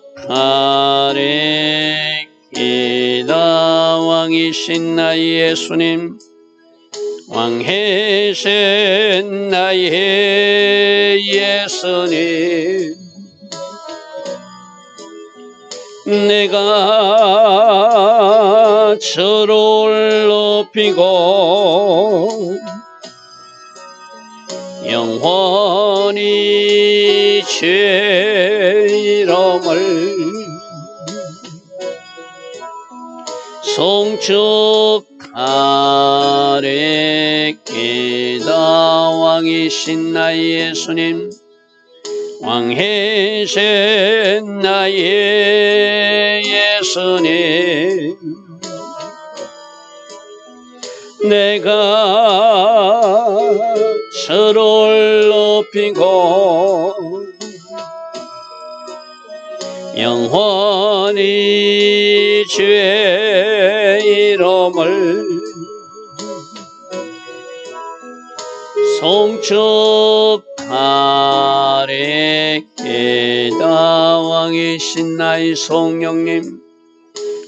송축하리 기다 왕이신 나의 예수님 왕이신 나의 예수님 내가 저를 높이고 영원히 주의 이름을 송축하리. 기다 왕이신 나의 예수님 왕이신 나의 예수님 내가 저를 높이고 영원히 주의 이름을 송축하리 기다. 왕이신 나의 성령님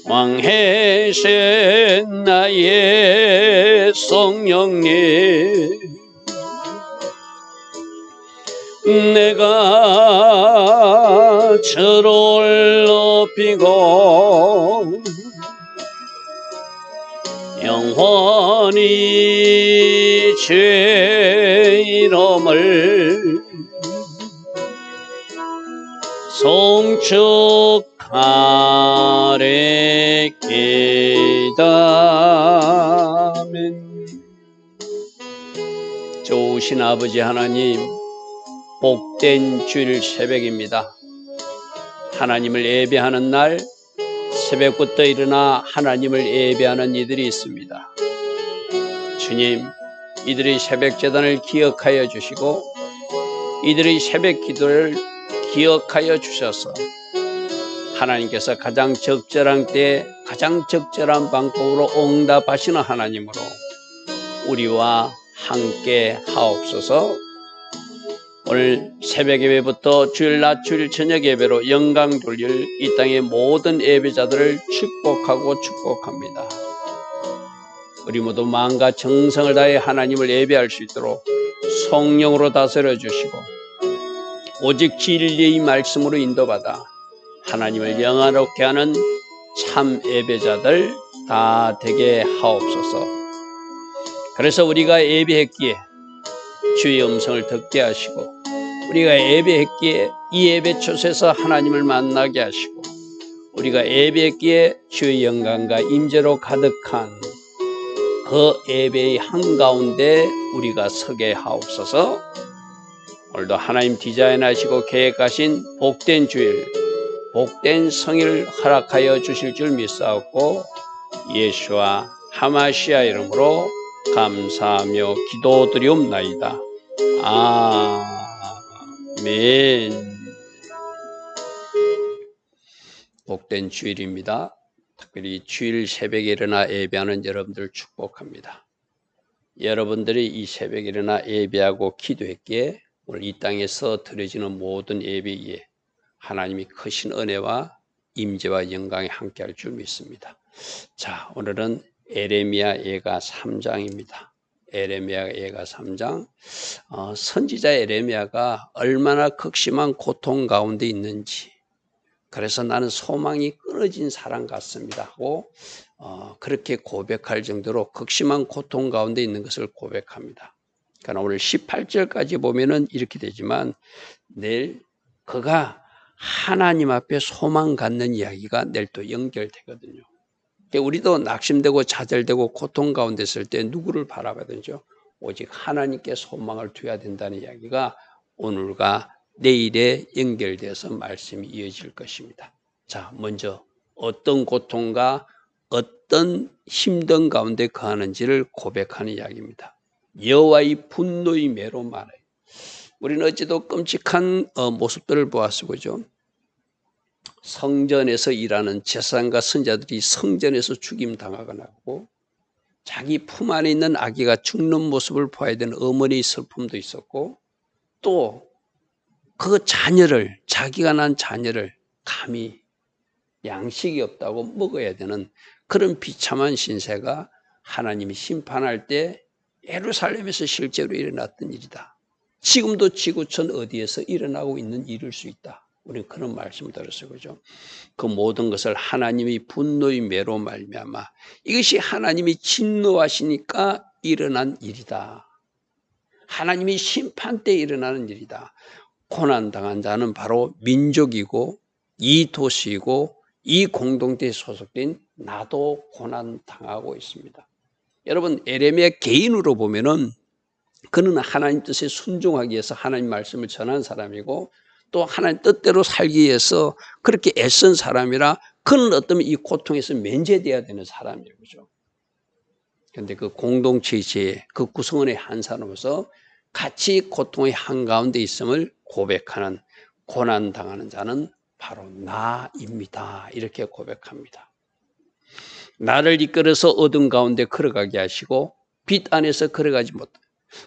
왕이신 나의 성령님. 내가 저를 높이고 영원히 주의 이름을 송축 하리 기다멘 좋으신 아버지 하나님 복된 주일 새벽입니다. 하나님을 예배하는 날 새벽부터 일어나 하나님을 예배하는 이들이 있습니다. 주님, 이들의 새벽 재단을 기억하여 주시고 이들의 새벽 기도를 기억하여 주셔서 하나님께서 가장 적절한 때 가장 적절한 방법으로 응답하시는 하나님으로 우리와 함께 하옵소서. 오늘 새벽 예배부터 주일 낮 주일 저녁 예배로 영광 돌릴 이 땅의 모든 예배자들을 축복하고 축복합니다. 우리 모두 마음과 정성을 다해 하나님을 예배할 수 있도록 성령으로 다스려 주시고 오직 진리의 말씀으로 인도받아 하나님을 영화롭게 하는 참 예배자들 다 되게 하옵소서. 그래서 우리가 예배했기에 주의 음성을 듣게 하시고 우리가 예배했기에 이 예배 초에서 하나님을 만나게 하시고 우리가 예배했기에 주의 영광과 임재로 가득한 그 예배의 한가운데 우리가 서게 하옵소서 오늘도 하나님 디자인하시고 계획하신 복된 주일 복된 성일 허락하여 주실 줄 믿사옵고 예수와 하마시아 이름으로 감사하며 기도드리옵나이다. 아멘. 복된 주일입니다. 특별히 주일 새벽에 일어나 예배하는 여러분들 축복합니다. 여러분들이 이 새벽에 일어나 예배하고 기도했기에 오늘 이 땅에서 드려지는 모든 예배에 하나님이 크신 은혜와 임재와 영광이 함께할 줄 믿습니다. 자, 오늘은 에레미야 예가 3장입니다. 에레미야 예가 3장. 어, 선지자 에레미야가 얼마나 극심한 고통 가운데 있는지. 그래서 나는 소망이 끊어진 사람 같습니다. 하고 어, 그렇게 고백할 정도로 극심한 고통 가운데 있는 것을 고백합니다. 그러니까 오늘 18절까지 보면은 이렇게 되지만 내일 그가 하나님 앞에 소망 갖는 이야기가 내일 또 연결되거든요. 우리도 낙심되고 좌절되고 고통 가운데 있을 때 누구를 바라봐야 되죠? 오직 하나님께 소망을 두어야 된다는 이야기가 오늘과 내일에 연결돼서 말씀이 이어질 것입니다. 자, 먼저 어떤 고통과 어떤 힘든 가운데 거하는지를 고백하는 이야기입니다. 여호와의 분노의 매로 말해. 우리는 어찌도 끔찍한 어, 모습들을 보았어 보죠. 성전에서 일하는 제사장과 선자들이 성전에서 죽임 당하거나 하고 자기 품 안에 있는 아기가 죽는 모습을 봐야 되는 어머니의 슬픔도 있었고 또 그 자녀를 자기가 난 자녀를 감히 양식이 없다고 먹어야 되는 그런 비참한 신세가 하나님이 심판할 때 예루살렘에서 실제로 일어났던 일이다. 지금도 지구촌 어디에서 일어나고 있는 일일 수 있다. 우리 그런 말씀을 들었어요. 그죠? 그 모든 것을 하나님이 분노의 매로 말미암아 이것이 하나님이 진노하시니까 일어난 일이다. 하나님이 심판 때 일어나는 일이다. 고난 당한 자는 바로 민족이고 이 도시이고 이 공동체에 소속된 나도 고난 당하고 있습니다. 여러분 에레미야 개인으로 보면은 그는 하나님 뜻에 순종하기 위해서 하나님 말씀을 전한 사람이고 또 하나님 뜻대로 살기 위해서 그렇게 애쓴 사람이라 그는 어쩌면 이 고통에서 면제돼야 되는 사람이에요. 그죠? 근데 그 공동체의 죄, 그 구성원의 한 사람으로서 같이 고통의 한가운데 있음을 고백하는 고난 당하는 자는 바로 나입니다. 이렇게 고백합니다. 나를 이끌어서 어둠 가운데 걸어가게 하시고 빛 안에서 걸어가지 못.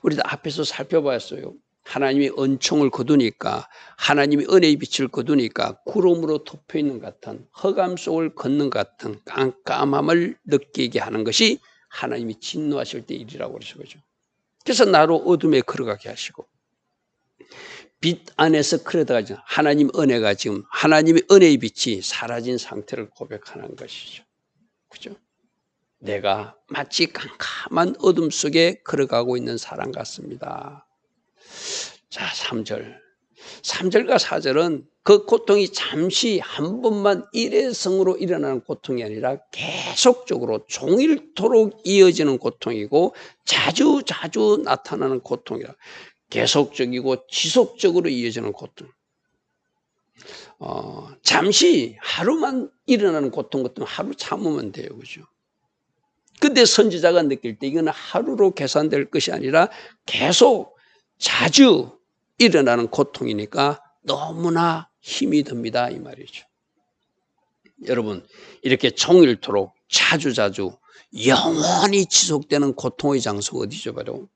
우리도 앞에서 살펴봤어요. 하나님이 은총을 거두니까 하나님이 은혜의 빛을 거두니까 구름으로 덮여 있는 같은 허감 속을 걷는 같은 깜깜함을 느끼게 하는 것이 하나님이 진노하실 때 일이라고 그러죠. 그죠? 그래서 나로 어둠에 걸어가게 하시고 빛 안에서 걸어가지 하나님 은혜가 지금 하나님의 은혜의 빛이 사라진 상태를 고백하는 것이죠. 그죠? 내가 마치 깜깜한 어둠 속에 걸어가고 있는 사람 같습니다. 자, 3절. 3절과 4절은 그 고통이 잠시 한 번만 일회성으로 일어나는 고통이 아니라 계속적으로 종일토록 이어지는 고통이고 자주 자주 나타나는 고통이라 계속적이고 지속적으로 이어지는 고통. 어, 잠시 하루만 일어나는 고통 같은 하루 참으면 돼요. 그죠? 근데 선지자가 느낄 때 이거는 하루로 계산될 것이 아니라 계속 자주 일어나는 고통이니까 너무나 힘이 듭니다. 이 말이죠. 여러분, 이렇게 종일토록 자주자주 영원히 지속되는 고통의 장소가 어디죠? 바로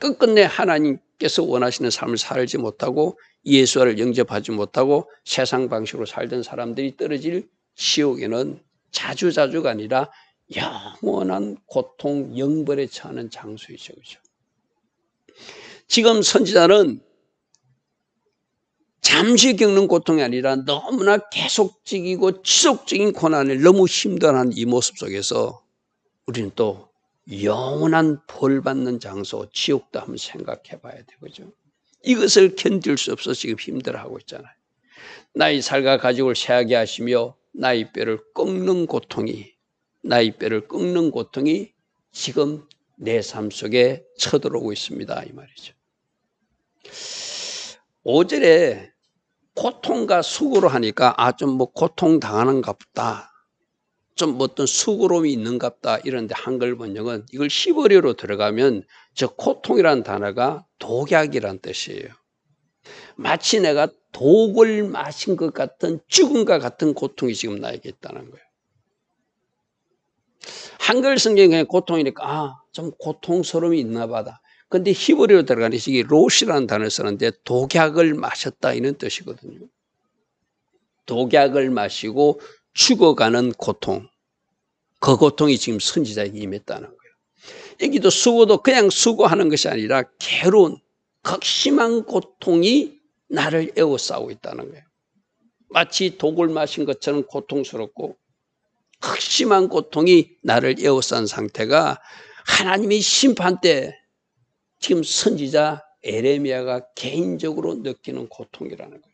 끝끝내 하나님께서 원하시는 삶을 살지 못하고 예수를 영접하지 못하고 세상 방식으로 살던 사람들이 떨어질 지옥에는 자주자주가 아니라 영원한 고통, 영벌에 처하는 장소이죠. 그죠? 지금 선지자는 잠시 겪는 고통이 아니라 너무나 계속적이고 지속적인 고난을 너무 힘들어하는 이 모습 속에서 우리는 또 영원한 벌 받는 장소, 지옥도 한번 생각해 봐야 되죠. 이것을 견딜 수 없어 지금 힘들어하고 있잖아요. 나의 살과 가족을 세하게 하시며 나의 뼈를 꺾는 고통이, 나의 뼈를 꺾는 고통이 지금 내 삶 속에 쳐들어오고 있습니다. 이 말이죠. 5절에 고통과 수고로 하니까 아 좀 뭐 고통 당하는가 보다. 좀 어떤 수고로움이 있는갑다 이런데 한글 번역은 이걸 시버리로 들어가면 저 고통이라는 단어가 독약이란 뜻이에요. 마치 내가 독을 마신 것 같은 죽음과 같은 고통이 지금 나에게 있다는 거예요. 한글 성경에 고통이니까 아, 좀 고통스러움이 있나 보다. 근데 히브리로 들어가는 이 로시라는 단어를 쓰는데 독약을 마셨다 이런 뜻이거든요. 독약을 마시고 죽어가는 고통. 그 고통이 지금 선지자에게 임했다는 거예요. 여기도 수고도 그냥 수고하는 것이 아니라 괴로운 극심한 고통이 나를 에워싸고 있다는 거예요. 마치 독을 마신 것처럼 고통스럽고 극심한 고통이 나를 에워싼 상태가 하나님이 심판 때 지금 선지자 에레미야가 개인적으로 느끼는 고통이라는 거예요.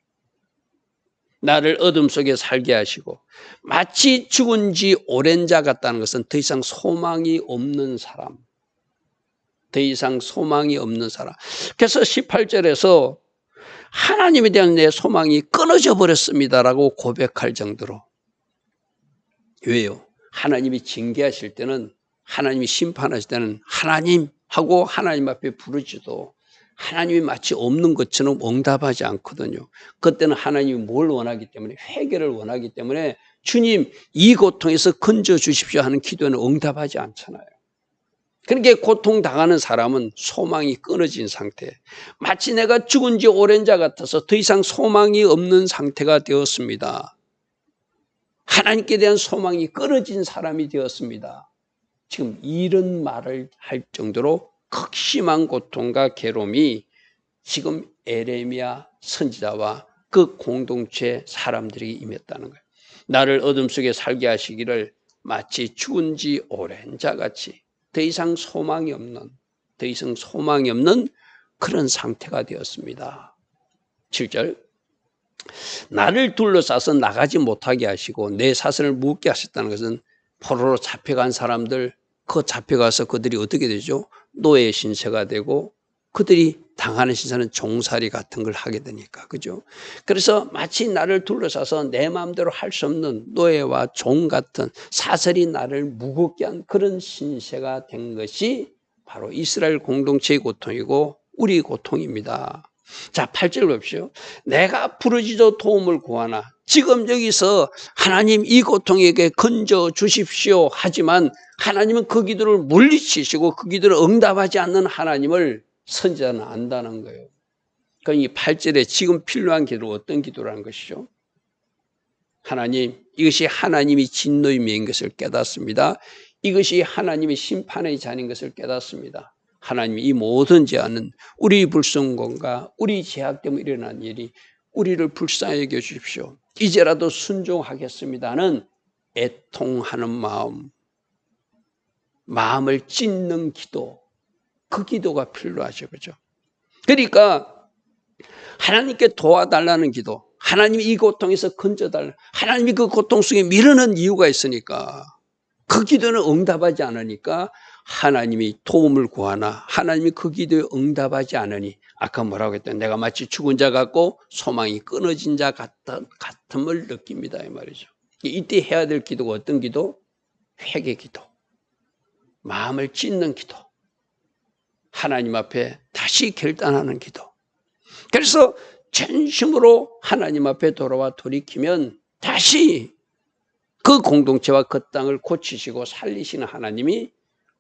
나를 어둠 속에 살게 하시고 마치 죽은 지 오랜 자 같다는 것은 더 이상 소망이 없는 사람. 더 이상 소망이 없는 사람. 그래서 18절에서 하나님에 대한 내 소망이 끊어져 버렸습니다라고 고백할 정도로. 왜요? 하나님이 징계하실 때는 하나님이 심판하실 때는 하나님 하고 하나님 앞에 부르지도 하나님이 마치 없는 것처럼 응답하지 않거든요. 그때는 하나님이 뭘 원하기 때문에 회개를 원하기 때문에 주님 이 고통에서 건져 주십시오 하는 기도는 응답하지 않잖아요. 그렇게 고통 당하는 사람은 소망이 끊어진 상태. 마치 내가 죽은 지 오랜 자 같아서 더 이상 소망이 없는 상태가 되었습니다. 하나님께 대한 소망이 끊어진 사람이 되었습니다. 지금 이런 말을 할 정도로 극심한 고통과 괴로움이 지금 에레미야 선지자와 그 공동체 사람들에게 임했다는 거예요. 나를 어둠 속에 살게 하시기를 마치 죽은 지 오랜 자 같이 더 이상 소망이 없는, 더 이상 소망이 없는 그런 상태가 되었습니다. 7절. 나를 둘러싸서 나가지 못하게 하시고 내 사슬을 묶게 하셨다는 것은 포로로 잡혀간 사람들, 그 잡혀가서 그들이 어떻게 되죠? 노예 신세가 되고 그들이 당하는 신세는 종살이 같은 걸 하게 되니까 그죠? 그래서 마치 나를 둘러싸서 내 마음대로 할 수 없는 노예와 종 같은 사슬이 나를 무겁게 한 그런 신세가 된 것이 바로 이스라엘 공동체의 고통이고 우리 고통입니다. 자, 8절 봅시오. 내가 부르짖어 도움을 구하나 지금 여기서 하나님 이 고통에게 건져 주십시오 하지만 하나님은 그 기도를 물리치시고 그 기도를 응답하지 않는 하나님을 선지자는 안다는 거예요. 그러니까 이 8절에 지금 필요한 기도는 어떤 기도라는 것이죠? 하나님, 이것이 하나님이 진노임인 것을 깨닫습니다. 이것이 하나님의 심판의 잔인 것을 깨닫습니다. 하나님이 이 모든 죄는 우리 불성공과 우리 죄악 때문에 일어난 일이 우리를 불쌍히 여겨 주십시오. 이제라도 순종하겠습니다는 애통하는 마음, 마음을 찢는 기도, 그 기도가 필요하죠. 그죠? 그러니까 하나님께 도와달라는 기도, 하나님이 이 고통에서 건져달라, 하나님이 그 고통 속에 미루는 이유가 있으니까 그 기도는 응답하지 않으니까 하나님이 도움을 구하나 하나님이 그 기도에 응답하지 않으니 아까 뭐라고 했더니 내가 마치 죽은 자 같고 소망이 끊어진 자 같다, 같음을 느낍니다 이 말이죠. 이때 해야 될 기도가 어떤 기도? 회개 기도. 마음을 찢는 기도. 하나님 앞에 다시 결단하는 기도. 그래서 전심으로 하나님 앞에 돌아와 돌이키면 다시 그 공동체와 그 땅을 고치시고 살리시는 하나님이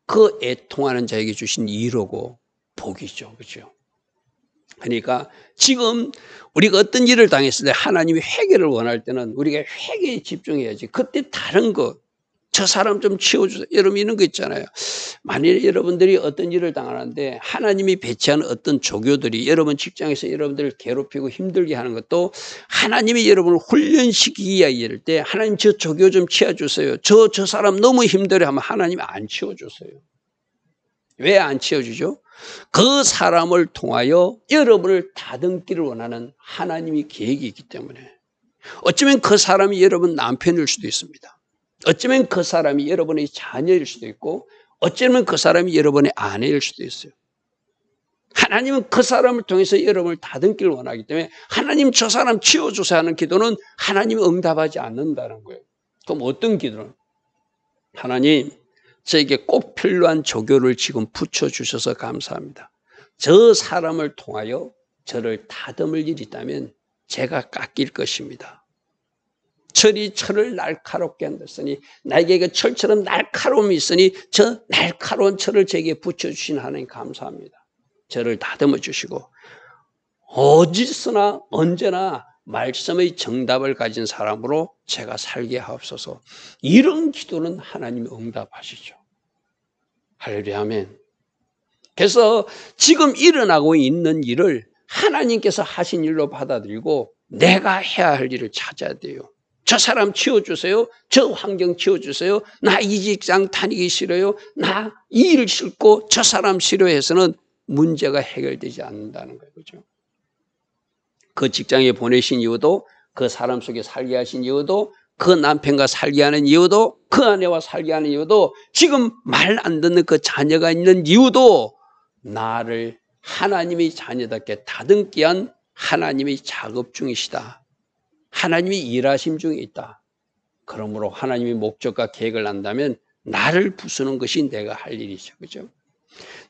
그 애통하는 자에게 주신 이로고 복이죠. 그죠? 그러니까 지금 우리가 어떤 일을 당했을 때 하나님이 회개를 원할 때는 우리가 회개에 집중해야지. 그때 다른 것, 저 사람 좀 치워주세요. 여러분 이런 거 있잖아요. 만일 여러분들이 어떤 일을 당하는데 하나님이 배치한 어떤 조교들이 여러분 직장에서 여러분들을 괴롭히고 힘들게 하는 것도 하나님이 여러분을 훈련시키기에 이를 때 하나님 저 조교 좀 치워주세요. 저, 저 사람 너무 힘들어 하면 하나님이 안 치워주세요. 왜 안 치워주죠? 그 사람을 통하여 여러분을 다듬기를 원하는 하나님이 계획이 있기 때문에 어쩌면 그 사람이 여러분 남편일 수도 있습니다. 어쩌면 그 사람이 여러분의 자녀일 수도 있고 어쩌면 그 사람이 여러분의 아내일 수도 있어요. 하나님은 그 사람을 통해서 여러분을 다듬기를 원하기 때문에 하나님 저 사람 치워주세요 하는 기도는 하나님이 응답하지 않는다는 거예요. 그럼 어떤 기도는? 하나님, 저에게 꼭 필요한 조교를 지금 붙여주셔서 감사합니다. 저 사람을 통하여 저를 다듬을 일이 있다면 제가 깎일 것입니다. 철이 철을 날카롭게 한다으니 나에게 그 철처럼 날카로움이 있으니 저 날카로운 철을 제게 붙여주신 하나님 감사합니다. 저를 다듬어 주시고 어디서나 언제나 말씀의 정답을 가진 사람으로 제가 살게 하옵소서. 이런 기도는 하나님이 응답하시죠. 할렐루야 아멘. 그래서 지금 일어나고 있는 일을 하나님께서 하신 일로 받아들이고 내가 해야 할 일을 찾아야 돼요. 저 사람 치워주세요. 저 환경 치워주세요. 나 이 직장 다니기 싫어요. 나 이 일 싫고 저 사람 싫어해서는 문제가 해결되지 않는다는 거예요. 그죠? 그 직장에 보내신 이유도 그 사람 속에 살게 하신 이유도 그 남편과 살게 하는 이유도 그 아내와 살게 하는 이유도 지금 말 안 듣는 그 자녀가 있는 이유도 나를 하나님의 자녀답게 다듬기 한 하나님의 작업 중이시다. 하나님이 일하심 중에 있다. 그러므로 하나님이 목적과 계획을 한다면 나를 부수는 것이 내가 할 일이죠. 그죠?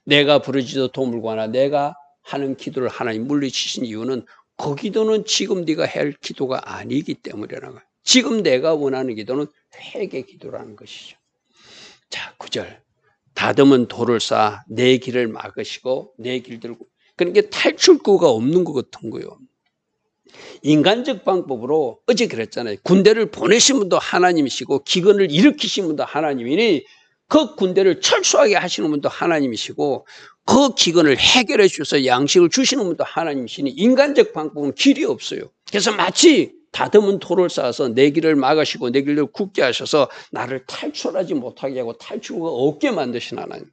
내가 부르지도 도움을 구하나 내가 하는 기도를 하나님 물리치신 이유는 그 기도는 지금 네가 할 기도가 아니기 때문이라는 거예요. 지금 내가 원하는 기도는 회개 기도라는 것이죠. 자, 9절. 다듬은 돌을 쌓아 내 길을 막으시고 내 길들 그러니까 탈출구가 없는 것 같은 거예요. 인간적 방법으로 어제 그랬잖아요. 군대를 보내신 분도 하나님이시고 기근을 일으키신 분도 하나님이니 그 군대를 철수하게 하시는 분도 하나님이시고 그 기근을 해결해 주셔서 양식을 주시는 분도 하나님이시니 인간적 방법은 길이 없어요. 그래서 마치 다듬은 돌을 쌓아서 내 길을 막으시고 내 길을 굳게 하셔서 나를 탈출하지 못하게 하고 탈출구가 없게 만드신 하나님.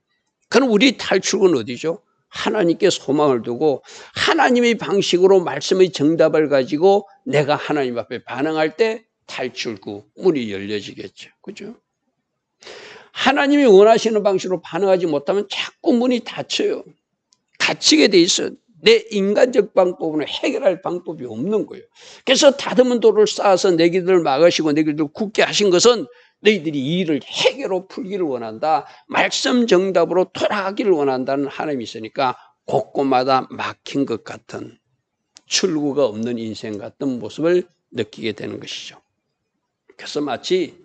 그럼 우리 탈출구는 어디죠? 하나님께 소망을 두고 하나님의 방식으로 말씀의 정답을 가지고 내가 하나님 앞에 반응할 때 탈출구 문이 열려지겠죠. 그죠? 하나님이 원하시는 방식으로 반응하지 못하면 자꾸 문이 닫혀요. 닫히게 돼 있어요. 내 인간적 방법으로 해결할 방법이 없는 거예요. 그래서 다듬은 돌을 쌓아서 내 길을 막으시고 내 길을 굳게 하신 것은 너희들이 이 일을 해결로 풀기를 원한다. 말씀 정답으로 돌아가기를 원한다는 하나님이 있으니까 곳곳마다 막힌 것 같은 출구가 없는 인생 같은 모습을 느끼게 되는 것이죠. 그래서 마치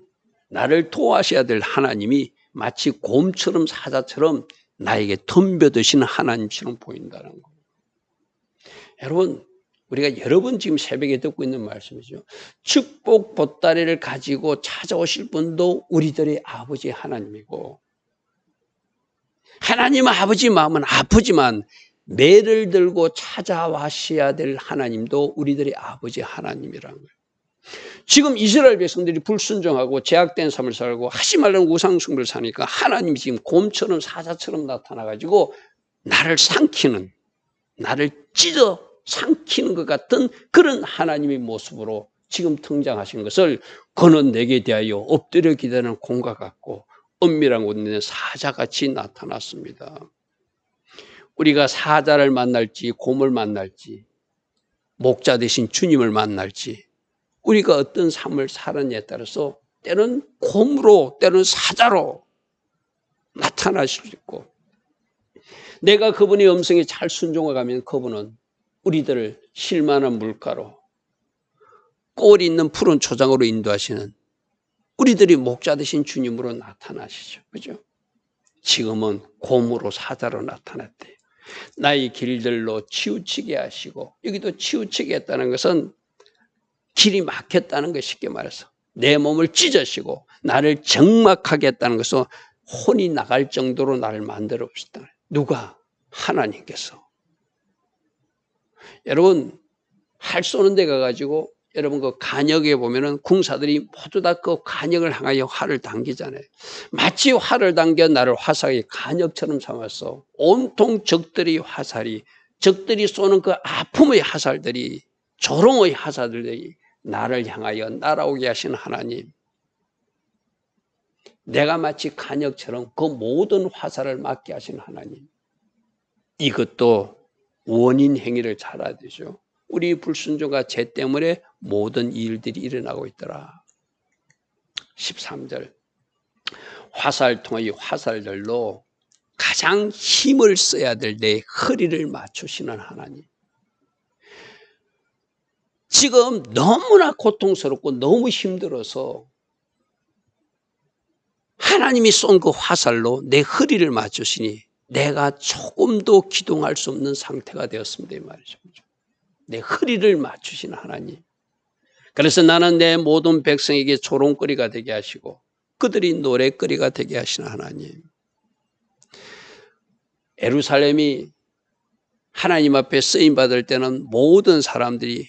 나를 도와셔야 될 하나님이 마치 곰처럼 사자처럼 나에게 덤벼드시는 하나님처럼 보인다는 거. 여러분, 우리가 여러 번 지금 새벽에 듣고 있는 말씀이죠. 축복 보따리를 가지고 찾아오실 분도 우리들의 아버지 하나님이고, 하나님 아버지 마음은 아프지만 매를 들고 찾아와셔야 될 하나님도 우리들의 아버지 하나님이라는 거예요. 지금 이스라엘 백성들이 불순종하고 제약된 삶을 살고 하지 말라는 우상숭배를 사니까 하나님이 지금 곰처럼 사자처럼 나타나가지고 나를 삼키는, 나를 찢어 삼키는 것 같은 그런 하나님의 모습으로 지금 등장하신 것을 그는 내게 대하여 엎드려 기다리는 공과 같고 은밀한 곳에 사자같이 나타났습니다. 우리가 사자를 만날지 곰을 만날지 목자 대신 주님을 만날지 우리가 어떤 삶을 사느냐에 따라서 때는 곰으로 때는 사자로 나타나실 수 있고 내가 그분의 음성에 잘 순종해 가면 그분은 우리들을 실만한 물가로 꼴 있는 푸른 초장으로 인도하시는 우리들이 목자 되신 주님으로 나타나시죠. 그죠? 지금은 곰으로 사자로 나타났대요. 나의 길들로 치우치게 하시고 여기도 치우치게 했다는 것은 길이 막혔다는 것 쉽게 말해서 내 몸을 찢으시고 나를 정막하게 했다는 것은 혼이 나갈 정도로 나를 만들어 보셨다. 누가? 하나님께서. 여러분 할 쏘는 데 가가지고 여러분 그 간역에 보면은 궁사들이 모두 다 그 간역을 향하여 활을 당기잖아요. 마치 활을 당겨 나를 화살이 간역처럼 삼았어. 온통 적들이 화살이 적들이 쏘는 그 아픔의 화살들이 조롱의 화살들이 나를 향하여 날아오게 하신 하나님. 내가 마치 간역처럼 그 모든 화살을 맞게 하신 하나님. 이것도 원인 행위를 잘 알아야 되죠. 우리 불순종과 죄 때문에 모든 일들이 일어나고 있더라. 13절. 화살 통의 화살들로 가장 힘을 써야 될 내 허리를 맞추시는 하나님. 지금 너무나 고통스럽고 너무 힘들어서 하나님이 쏜 그 화살로 내 허리를 맞추시니 내가 조금도 기동할 수 없는 상태가 되었습니다. 이 말이죠. 내 허리를 맞추신 하나님. 그래서 나는 내 모든 백성에게 조롱거리가 되게 하시고 그들이 노래거리가 되게 하시는 하나님. 에루살렘이 하나님 앞에 쓰임 받을 때는 모든 사람들이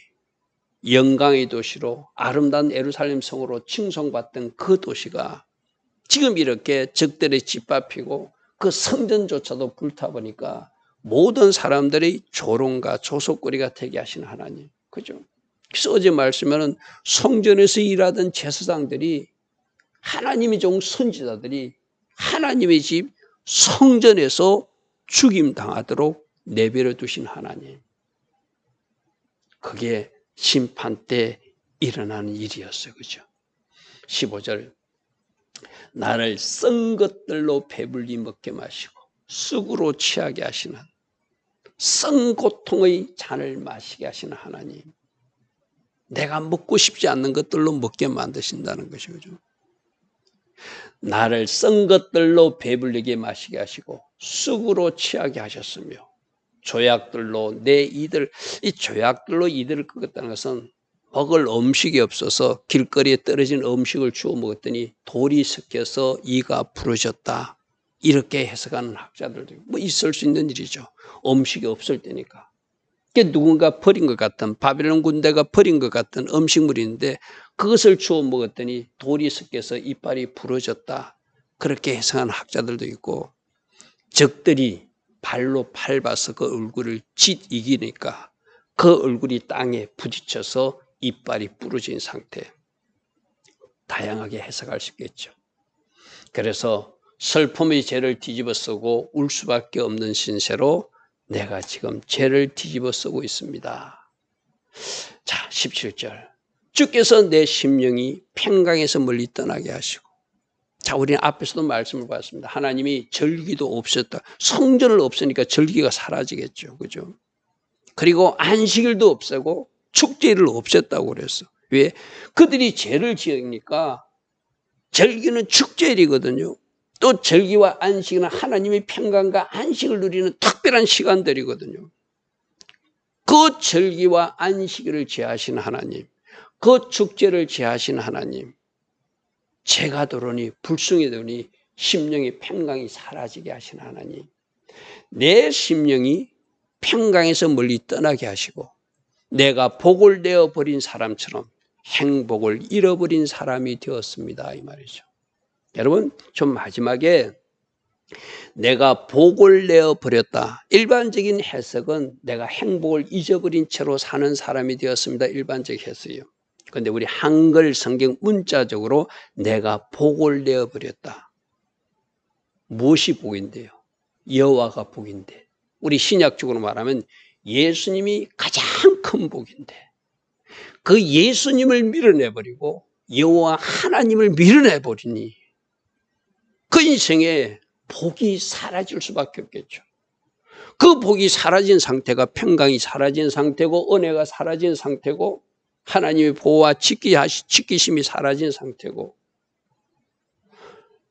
영광의 도시로 아름다운 에루살렘 성으로 칭송받던 그 도시가 지금 이렇게 적들의 짓밟히고 그 성전조차도 불타보니까 모든 사람들이 조롱과 조속거리가 되게 하신 하나님. 그죠? 그래서 어제 말씀에는 성전에서 일하던 제사장들이 하나님의 종 선지자들이 하나님의 집 성전에서 죽임 당하도록 내버려 두신 하나님. 그게 심판 때 일어나는 일이었어요. 그죠? 15절. 나를 썬 것들로 배불리 먹게 마시고 쑥으로 취하게 하시는 성 고통의 잔을 마시게 하시는 하나님. 내가 먹고 싶지 않는 것들로 먹게 만드신다는 것이죠. 나를 썬 것들로 배불리게 마시게 하시고 쑥으로 취하게 하셨으며 조약들로 내 이들 이 조약들로 이들을 끄겠다는 것은 먹을 음식이 없어서 길거리에 떨어진 음식을 주워 먹었더니 돌이 섞여서 이가 부러졌다. 이렇게 해석하는 학자들도 뭐 있을 수 있는 일이죠. 음식이 없을 때니까. 그게 누군가 버린 것 같은 바벨론 군대가 버린 것 같은 음식물인데 그것을 주워 먹었더니 돌이 섞여서 이빨이 부러졌다. 그렇게 해석하는 학자들도 있고 적들이 발로 밟아서 그 얼굴을 짓 이기니까 그 얼굴이 땅에 부딪혀서 이빨이 부러진 상태. 다양하게 해석할 수 있겠죠. 그래서 슬픔의 죄를 뒤집어 쓰고 울 수밖에 없는 신세로 내가 지금 죄를 뒤집어 쓰고 있습니다. 자, 17절. 주께서 내 심령이 평강에서 멀리 떠나게 하시고 자, 우리는 앞에서도 말씀을 봤습니다. 하나님이 절기도 없었다. 성전을 없으니까 절기가 사라지겠죠. 그죠? 그리고 안식일도 없애고 축제를 없앴다고 그랬어. 왜? 그들이 죄를 지으니까 절기는 축제일이거든요. 또 절기와 안식은 하나님의 평강과 안식을 누리는 특별한 시간들이거든요. 그 절기와 안식일을 제하신 하나님, 그 축제를 제하신 하나님, 제가 들으니 불성이 되니 심령의 평강이 사라지게 하신 하나님, 내 심령이 평강에서 멀리 떠나게 하시고 내가 복을 내어 버린 사람처럼 행복을 잃어버린 사람이 되었습니다 이 말이죠. 여러분, 좀 마지막에 내가 복을 내어 버렸다. 일반적인 해석은 내가 행복을 잊어버린 채로 사는 사람이 되었습니다. 일반적 해석이요. 근데 우리 한글 성경 문자적으로 내가 복을 내어 버렸다. 무엇이 복인데요? 여호와가 복인데. 우리 신약적으로 말하면 예수님이 가장 큰 복인데. 그 예수님을 밀어내 버리고 여호와 하나님을 밀어내 버리니 그 인생에 복이 사라질 수밖에 없겠죠. 그 복이 사라진 상태가 평강이 사라진 상태고 은혜가 사라진 상태고 하나님의 보호와 지키심이 사라진 상태고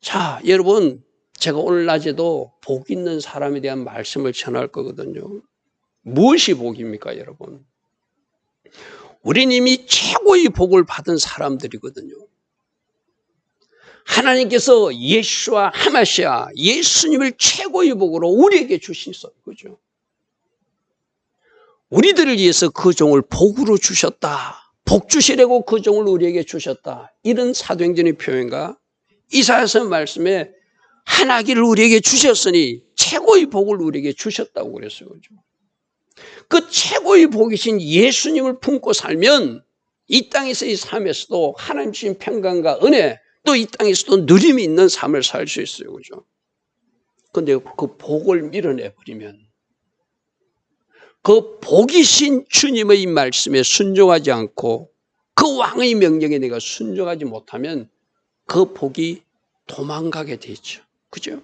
자 여러분 제가 오늘 낮에도 복 있는 사람에 대한 말씀을 전할 거거든요. 무엇이 복입니까 여러분? 우리는 이미 최고의 복을 받은 사람들이거든요. 하나님께서 예수와 하마시아 예수님을 최고의 복으로 우리에게 주셨어요. 그죠? 우리들을 위해서 그 종을 복으로 주셨다. 복 주시려고 그 종을 우리에게 주셨다. 이런 사도행전의 표현과 이사야서 말씀에 하나기를 우리에게 주셨으니 최고의 복을 우리에게 주셨다고 그랬어요. 그죠? 그 최고의 복이신 예수님을 품고 살면 이 땅에서의 삶에서도 하나님 주신 평강과 은혜 또 이 땅에서도 누림이 있는 삶을 살 수 있어요. 그죠? 근데 그 복을 밀어내버리면 그 복이신 주님의 말씀에 순종하지 않고 그 왕의 명령에 내가 순종하지 못하면 그 복이 도망가게 되죠. 그죠?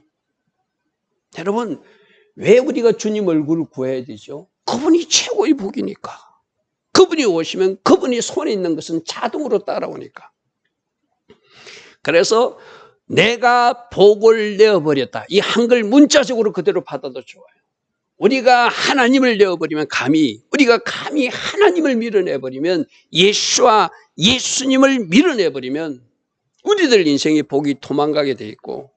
여러분, 왜 우리가 주님 얼굴을 구해야 되죠? 그분이 최고의 복이니까. 그분이 오시면 그분이 손에 있는 것은 자동으로 따라오니까. 그래서 내가 복을 내어버렸다. 이 한글 문자적으로 그대로 받아도 좋아요. 우리가 하나님을 내어버리면 감히, 우리가 감히 하나님을 밀어내버리면 예수와 예수님을 밀어내버리면 우리들 인생의 복이 도망가게 돼 있고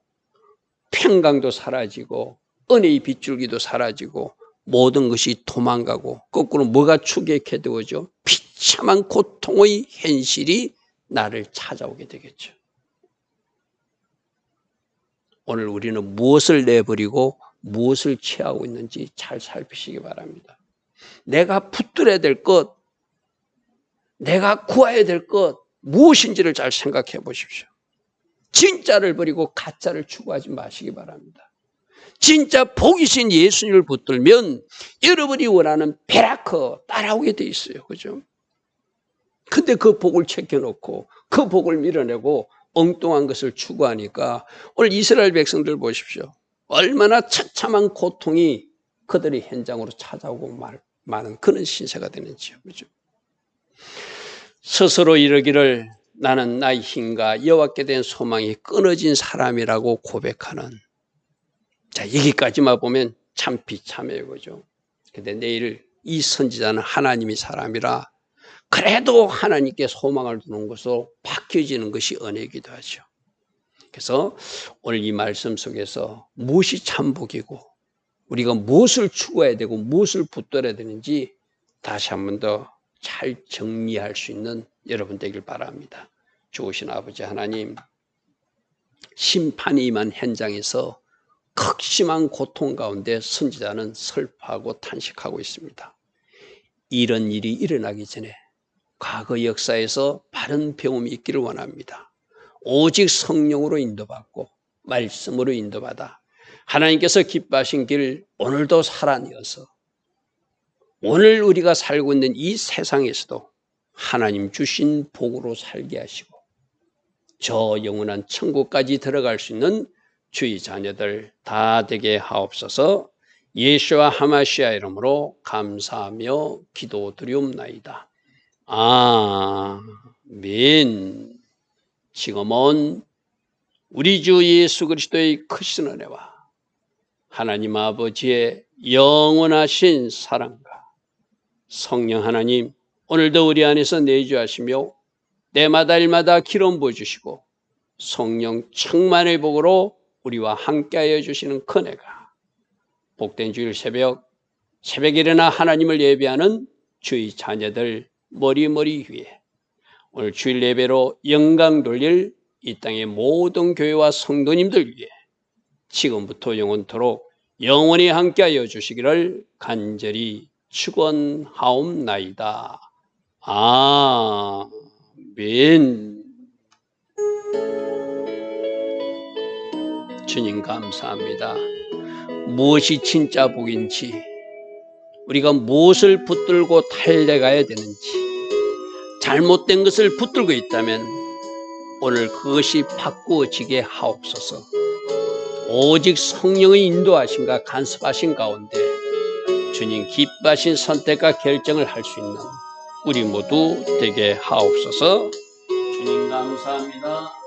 평강도 사라지고 은혜의 빗줄기도 사라지고 모든 것이 도망가고 거꾸로 뭐가 추격해 되어죠? 비참한 고통의 현실이 나를 찾아오게 되겠죠. 오늘 우리는 무엇을 내버리고 무엇을 취하고 있는지 잘 살피시기 바랍니다. 내가 붙들어야 될 것, 내가 구해야 될 것, 무엇인지를 잘 생각해 보십시오. 진짜를 버리고 가짜를 추구하지 마시기 바랍니다. 진짜 복이신 예수님을 붙들면 여러분이 원하는 베라커 따라오게 돼 있어요. 그죠? 근데 그 복을 챙겨놓고 그 복을 밀어내고 엉뚱한 것을 추구하니까 오늘 이스라엘 백성들 보십시오. 얼마나 처참한 고통이 그들이 현장으로 찾아오고 말, 많은 그런 신세가 되는지요. 그죠? 스스로 이르기를 나는 나의 힘과 여호와께 대한 소망이 끊어진 사람이라고 고백하는 자 여기까지만 보면 참 비참해요. 그죠? 근데 내일 이 선지자는 하나님의 사람이라 그래도 하나님께 소망을 두는 것으로 바뀌어지는 것이 은혜이기도 하죠. 그래서 오늘 이 말씀 속에서 무엇이 참복이고 우리가 무엇을 추구해야 되고 무엇을 붙들어야 되는지 다시 한 번 더 잘 정리할 수 있는 여러분 되길 바랍니다. 좋으신 아버지 하나님, 심판이 임한 현장에서 극심한 고통 가운데 선지자는 슬퍼하고 탄식하고 있습니다. 이런 일이 일어나기 전에 과거 역사에서 바른 배움이 있기를 원합니다. 오직 성령으로 인도받고 말씀으로 인도받아 하나님께서 기뻐하신 길 오늘도 살아내어서 오늘 우리가 살고 있는 이 세상에서도 하나님 주신 복으로 살게 하시고 저 영원한 천국까지 들어갈 수 있는 주의 자녀들 다 되게 하옵소서 예수와 하마시아 이름으로 감사하며 기도드리옵나이다. 아멘. 지금은 우리 주 예수 그리스도의 크신 은혜와 하나님 아버지의 영원하신 사랑과 성령 하나님 오늘도 우리 안에서 내주하시며 때마다 일마다 기름 부어주시고 성령 충만의 복으로 우리와 함께하여 주시는 큰애가 복된 주일 새벽 새벽에 일어나 하나님을 예배하는 주의 자녀들 머리머리 위에 오늘 주일 예배로 영광 돌릴 이 땅의 모든 교회와 성도님들 위해 지금부터 영원토록 영원히 함께하여 주시기를 간절히 축원하옵나이다. 아멘. 감사합니다. 무엇이 진짜 복인지, 우리가 무엇을 붙들고 달려가야 되는지, 잘못된 것을 붙들고 있다면 오늘 그것이 바꾸어지게 하옵소서. 오직 성령의 인도하심과 간섭하신 가운데 주님 기뻐하신 선택과 결정을 할 수 있는 우리 모두 되게 하옵소서. 주님 감사합니다.